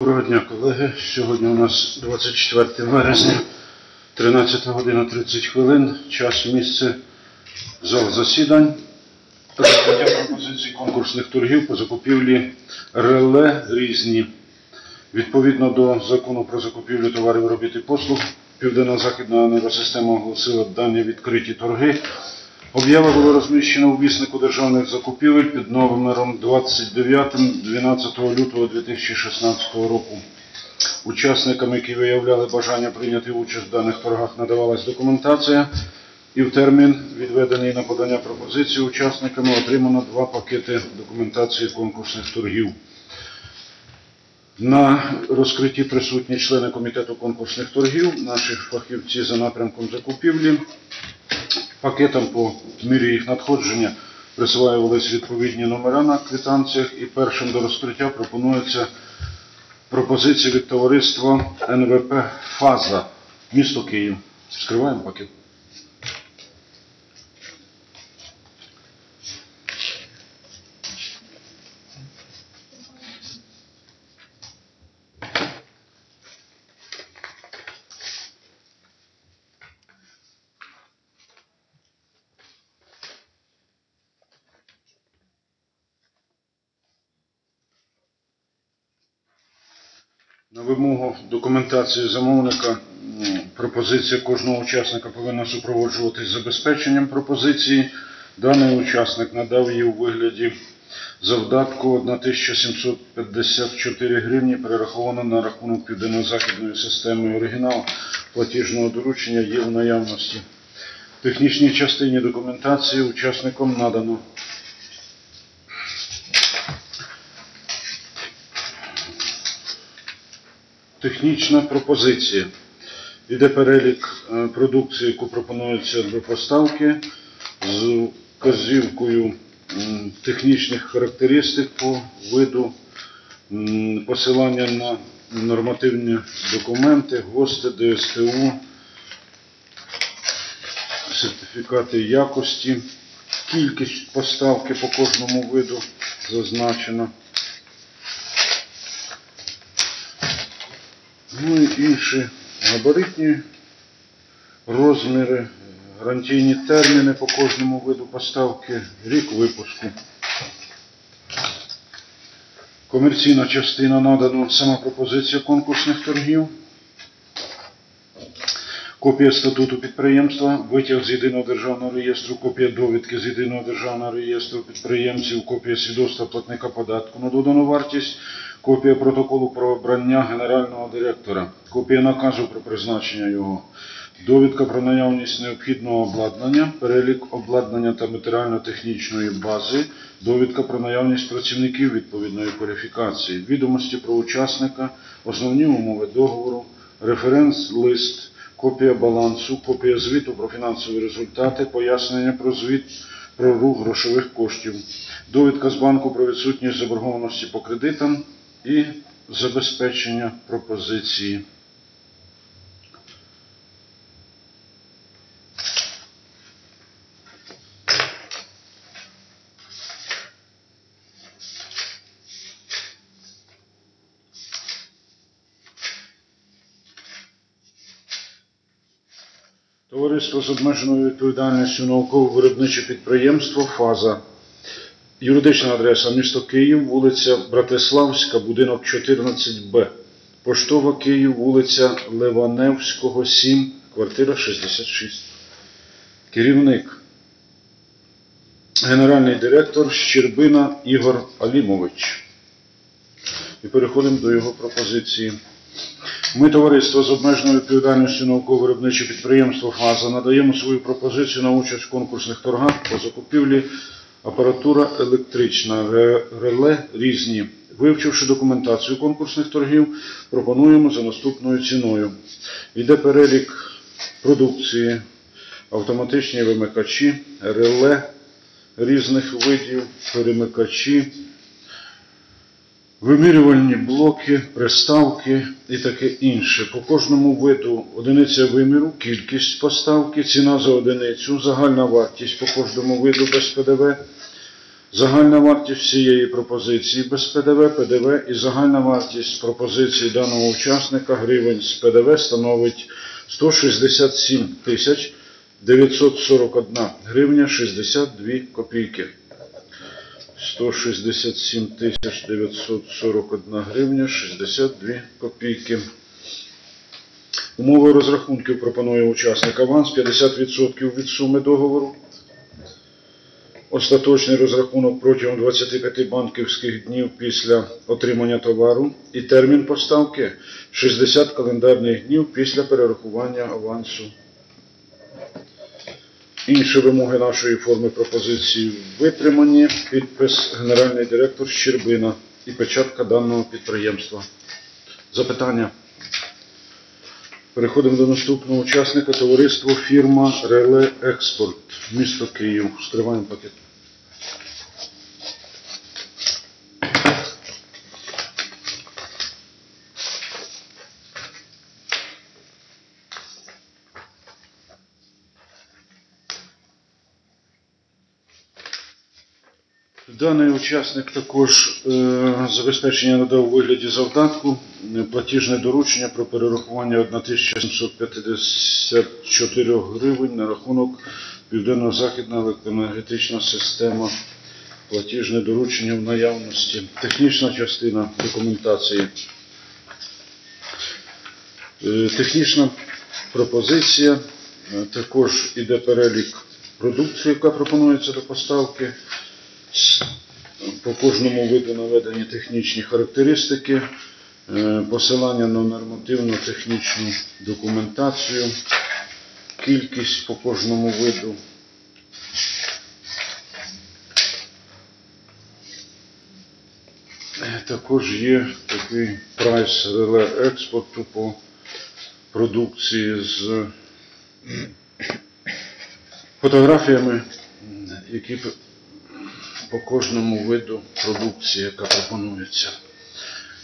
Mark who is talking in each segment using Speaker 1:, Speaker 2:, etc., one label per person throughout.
Speaker 1: Доброго дня, колеги. Сьогодні у нас 24 березня, 13 година 30 хвилин. Час, місце, зал засідань. Розгляття пропозицій конкурсних торгів по закупівлі реле різні. Відповідно до закону про закупівлю товарів, робіт і послуг, Південно-Західна енергосистема оголосила дані відкриті торги. Об'ява була розміщена у віснику державних закупівель під номером 29 12 лютого 2016 року. Учасникам, які виявляли бажання прийняти участь в даних торгах, надавалась документація, і в термін, відведений на подання пропозиції учасниками, отримано два пакети документації конкурсних торгів. На розкритті присутні члени комітету конкурсних торгів, наші фахівці за напрямком закупівлі. Пакетам по мірі їх надходження присваювалися відповідні номера на квитанціях і першим до розкриття пропонується пропозиція від товариства НВП Фаза, місто Київ. Скриваємо пакет. На вимогу документації замовника пропозиція кожного учасника повинна супроводжуватись забезпеченням пропозиції. Даний учасник надав її у вигляді завдатку 1754 гривні, перераховано на рахунок південно-західної системи оригінал платіжного доручення є в наявності. В технічній частині документації учасникам надано Технічна пропозиція. Іде перелік е, продукції, яку пропонується до поставки з вказівкою технічних характеристик по виду, посилання на нормативні документи, ГОСТи, ДСТУ, сертифікати якості, кількість поставки по кожному виду зазначена. Ну і інші габаритні розміри, гарантійні терміни по кожному виду поставки, рік випуску. Комерційна частина надано сама пропозиція конкурсних торгів. Копія статуту підприємства, витяг з єдиного державного реєстру, копія довідки з єдиного державного реєстру підприємців, копія свідоцтва платника податку на додану вартість, копія протоколу про обрання генерального директора, копія наказу про призначення його, довідка про наявність необхідного обладнання, перелік обладнання та матеріально-технічної бази, довідка про наявність працівників відповідної кваліфікації, відомості про учасника, основні умови договору, референс-лист, копія балансу, копія звіту про фінансові результати, пояснення про звіт про рух грошових коштів, довідка з банку про відсутність заборгованості по кредитам і забезпечення пропозиції. Товариство з обмеженою відповідальністю науково-виробниче підприємство Фаза. Юридична адреса місто Київ, вулиця Братиславська, будинок 14Б. Поштова Київ, вулиця Ливаневського, 7, квартира 66. Керівник. Генеральний директор Щербина Ігор Алімович. І переходимо до його пропозиції. Ми, товариство з обмеженою відповідальністю науково-виробниче підприємство ФАЗа, надаємо свою пропозицію на участь в конкурсних торгах по закупівлі апаратура електрична, реле різні. Вивчивши документацію конкурсних торгів, пропонуємо за наступною ціною. Йде перелік продукції, автоматичні вимикачі, реле різних видів, перемикачі, Вимірювальні блоки, приставки і таке інше. По кожному виду одиниця виміру, кількість поставки, ціна за одиницю, загальна вартість по кожному виду без ПДВ, Загальна вартість всієї пропозиції без ПДВ, ПДВ і загальна вартість пропозиції даного учасника гривень з ПДВ становить 167 тисяч 941 гривня 62 копійки. 167 тисяч 941 гривня 62 копійки. Умови розрахунків пропонує учасник аванс 50% від суми договору. Остаточний розрахунок протягом 25 банківських днів після отримання товару і термін поставки 60 календарних днів після перерахування авансу. Інші вимоги нашої форми пропозиції витримані. Підпис генеральний директор Щербина і печатка даного підприємства. Запитання. Переходимо до наступного учасника товариство фірма Реле Експорт, місто Київ. Скриваємо пакет. Даний учасник також е, забезпечення надав у вигляді завдатку, е, платіжне доручення про перерахування 1754 гривень на рахунок Південно-Західна електроенергетична система. Платіжне доручення в наявності. Технічна частина документації. Е, Технічна пропозиція. Також іде перелік продукції, яка пропонується до поставки. По кожному виду наведені технічні характеристики, е, посилання на нормативно-технічну документацію, кількість по кожному виду. Е, Також є такий прайс реле експорту по продукції з фотографіями, які по кожному виду продукції, яка пропонується.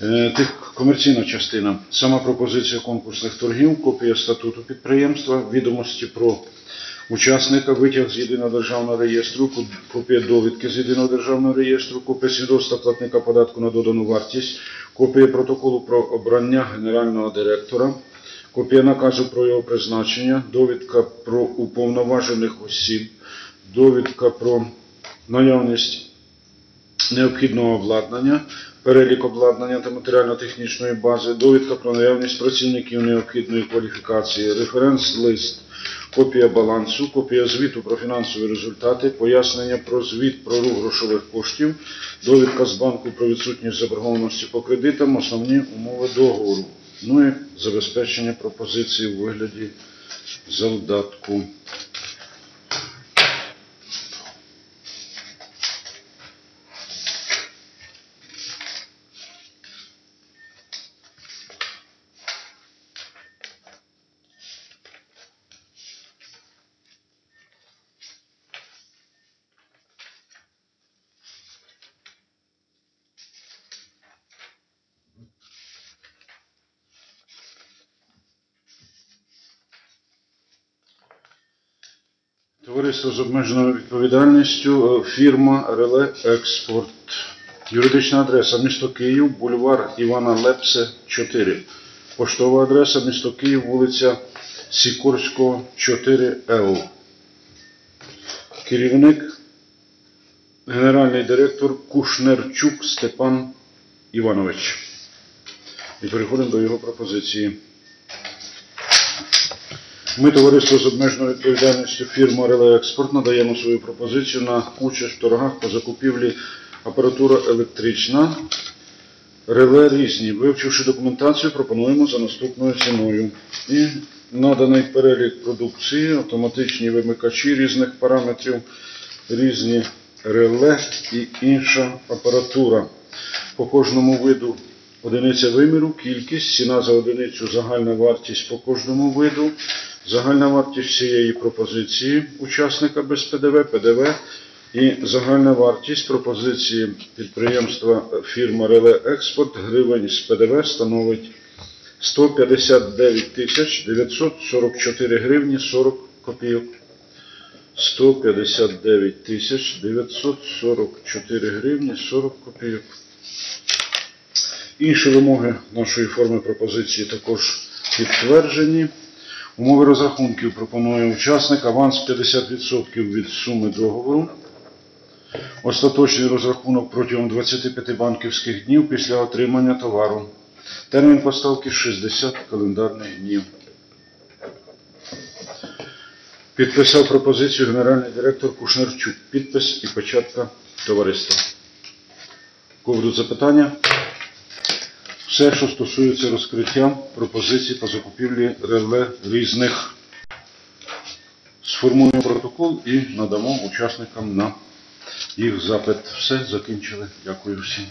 Speaker 1: Е, Тих комерційна частина. Сама пропозиція конкурсних торгів, копія статуту підприємства, відомості про учасника, витяг з єдиного державного реєстру, копія довідки з єдиного державного реєстру, копія свідоцтва платника податку на додану вартість, копія протоколу про обрання генерального директора, копія наказу про його призначення, довідка про уповноважених осіб, довідка про наявність необхідного обладнання, перелік обладнання та матеріально-технічної бази, довідка про наявність працівників необхідної кваліфікації, референс-лист, копія балансу, копія звіту про фінансові результати, пояснення про звіт про рух грошових коштів, довідка з банку про відсутність заборгованості по кредитам, основні умови договору. Ну і забезпечення пропозиції у вигляді завдатку. Товариство з обмеженою відповідальністю, е, фірма Реле Експорт. Юридична адреса місто Київ, бульвар Івана Лепсе, 4. Поштова адреса місто Київ, вулиця Сікорського, 4Л. Керівник, генеральний директор Кушнерчук Степан Іванович. І переходимо до його пропозиції. Ми, товариство з обмеженою відповідальністю фірма Реле Експорт, надаємо свою пропозицію на участь в торгах по закупівлі апаратура електрична. Реле різні. Вивчивши документацію, пропонуємо за наступною ціною. І наданий перелік продукції, автоматичні вимикачі різних параметрів, різні реле і інша апаратура. По кожному виду одиниця виміру, кількість, ціна за одиницю, загальна вартість по кожному виду, загальна вартість всієї пропозиції учасника без ПДВ, ПДВ і загальна вартість пропозиції підприємства фірма Реле Експорт гривень з ПДВ становить 159 тисяч 944 гривні 40 копійок. 159 тисяч 944 гривні 40 копійок. Інші вимоги нашої форми пропозиції також підтверджені. Умови розрахунків пропонує учасник аванс 50% від суми договору. Остаточний розрахунок протягом 25 банківських днів після отримання товару. Термін поставки 60 календарних днів. Підписав пропозицію генеральний директор Кушнерчук. Підпис і печатка товариства. У запитання? Все, що стосується розкриття пропозицій по закупівлі реле різних. Сформуємо протокол і надамо учасникам на їх запит. Все, закінчили. Дякую всім.